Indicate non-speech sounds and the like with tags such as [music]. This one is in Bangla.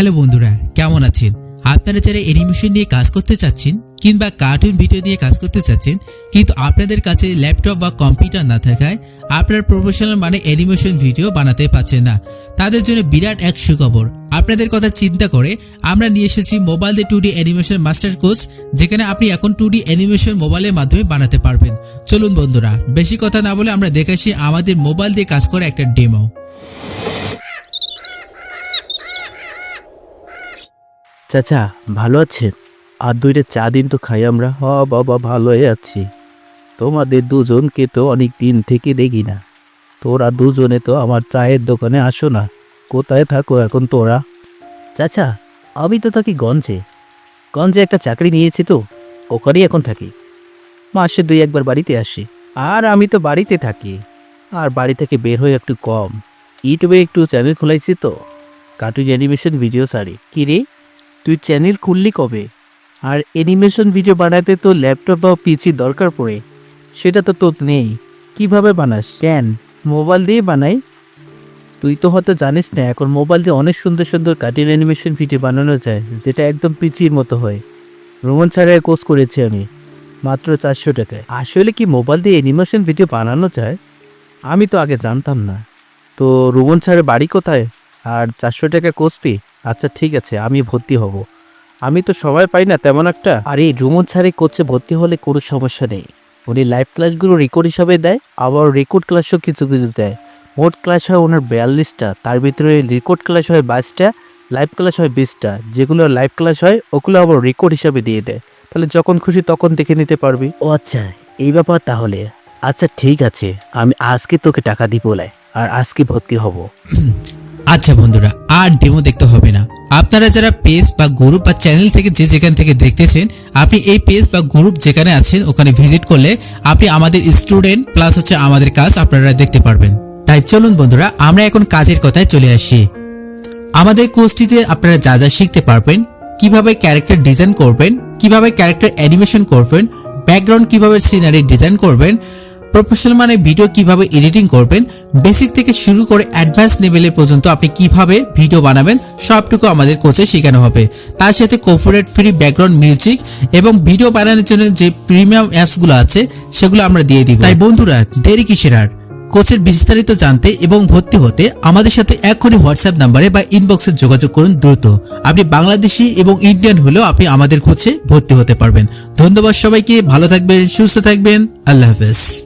হ্যালো বন্ধুরা, কেমন আছেন? আপনারা যারা অ্যানিমেশন নিয়ে কাজ করতে চাচ্ছেন কিংবা কার্টুন ভিডিও নিয়ে কাজ করতে চাচ্ছেন, কিন্তু আপনাদের কাছে ল্যাপটপ বা কম্পিউটার না থাকায় আপনার প্রফেশনাল মানে অ্যানিমেশন ভিডিও বানাতে পারছেন না। তাদের জন্য বিরাট এক সুখবর। আপনাদের কথা চিন্তা করে আমরা নিয়ে এসেছি মোবাইল দিয়ে two D animation master course যেখানে আপনি এখন টু ডি অ্যানিমেশন মোবাইলের মাধ্যমে বানাতে পারবেন। চলুন বন্ধুরা, বেশি কথা না বলে আমরা দেখাচ্ছি আমাদের মোবাইল দিয়ে কাজ করে একটা ডেমো চাচা, ভালো আছেন? আর দুইটা চা দিন তো খাই আমরা। হ, বাবা, ভালোই আছি। তোমাদের দুজনকে তো অনেক দিন থেকে দেখি না। তোরা দুজনে তো আমার চায়ের দোকানে আসো না। কোথায় থাকো এখন তোরা? চাচা, আমি তো থাকি গঞ্জে। গঞ্জে একটা চাকরি নিয়েছি তো, ওখানেই এখন থাকি। মাসে দুই একবার বাড়িতে আসি। আর আমি তো বাড়িতে থাকি। আর বাড়ি থেকে বের হয়ে একটু কম। ইউটিউবে একটু চ্যানেল খোলাইছি তো। কার্টুন অ্যানিমেশন ভিডিও সারি কি রে? তুই চ্যানেল খুললি কবে? আর অ্যানিমেশন ভিডিও বানাতে তো ল্যাপটপ বা পিসি দরকার পড়ে। সেটা তো তোর নেই। কীভাবে বানাস? কেন? মোবাইল দিয়ে বানাই? তুই তো হয়তো জানিস না, এখন মোবাইল দিয়ে অনেক সুন্দর সুন্দর কার্টুন অ্যানিমেশন ভিডিও বানানো যায়, যেটা একদম পিচির মতো হয়। রোমন ছাড়াই কোর্স করেছি আমি, মাত্র চারশো টাকায়। আসলে কি মোবাইল দিয়ে অ্যানিমেশন ভিডিও বানানো যায়? আমি তো আগে জানতাম না। তো রোমন ছাড়ের বাড়ি কোথায়? আর চারশো টাকা কোর্স ফি আচ্ছা ঠিক আছে আমি ভর্তি হব। আমি তো সময় পাই না তেমন একটা। আর এই রুমন ছাড়ে কোচে ভর্তি হলে কোনো সমস্যা নেই। উনি লাইভ ক্লাসগুলো রেকর্ড হিসাবে দেয় আবার রেকর্ড ক্লাসও কিছু কিছু দেয়। মোট ক্লাস হয় ওনার বিয়াল্লিশটা তার ভিতরে রেকর্ড ক্লাস হয় বাইশটা লাইভ ক্লাস হয় বিশটা। যেগুলো লাইভ ক্লাস হয় ওগুলো আবার রেকর্ড হিসাবে দিয়ে দেয়। তাহলে যখন খুশি তখন দেখে নিতে পারবি। ও আচ্ছা এই ব্যাপার তাহলে। আচ্ছা ঠিক আছে আমি আজকে তোকে টাকা দিব আর আজকে ভর্তি হব। [clears throat] আচ্ছা বন্ধুরা, আর ডেমো দেখতে হবে না। আপনারা যারা পেজ বা গ্রুপ বা চ্যানেল থেকে যে যেখান থেকে দেখতেছেন, আপনি এই পেজ বা গ্রুপ যেখানে আছেন, ওখানে ভিজিট করলে আপনি আমাদের স্টুডেন্ট প্লাস হচ্ছে আমাদের কাজ আপনারা দেখতে পারবেন। তাই চলুন বন্ধুরা, আমরা এখন কাজের কথায় চলে আসি। আমাদের কোর্সটিতে আপনারা যা যা শিখতে পারবেন, কীভাবে ক্যারেক্টার ডিজাইন করবেন, কীভাবে ক্যারেক্টার অ্যানিমেশন করবেন ব্যাকগ্রাউন্ড কীভাবে সিনারি ডিজাইন করবেন প্রফেশনাল মানে ভিডিও কীভাবে এডিটিং করবেন, বেসিক থেকে শুরু করে অ্যাডভান্স লেভেলের পর্যন্ত আপনি কীভাবে ভিডিও বানাবেন, সবটুকু আমাদের কোচে শেখানো হবে। তার সাথে কর্পোরেট ফ্রি ব্যাকগ্রাউন্ড মিউজিক এবং ভিডিও বানানোর জন্য যে প্রিমিয়াম অ্যাপসগুলো আছে, সেগুলো আমরা দিয়ে দিব। তাই বন্ধুরা, দেরি কিসের আর? কোচের বিস্তারিত জানতে এবং ভর্তি হতে আমাদের সাথে এখনই হোয়াটসঅ্যাপ নাম্বারে বা ইনবক্সে যোগাযোগ করুন দ্রুত। আপনি বাংলাদেশি এবং ইন্ডিয়ান হলেও আপনি আমাদের কোচে ভর্তি হতে পারবেন। ধন্যবাদ সবাইকে, ভালো থাকবেন, সুস্থ থাকবেন, আল্লাহ হাফেজ।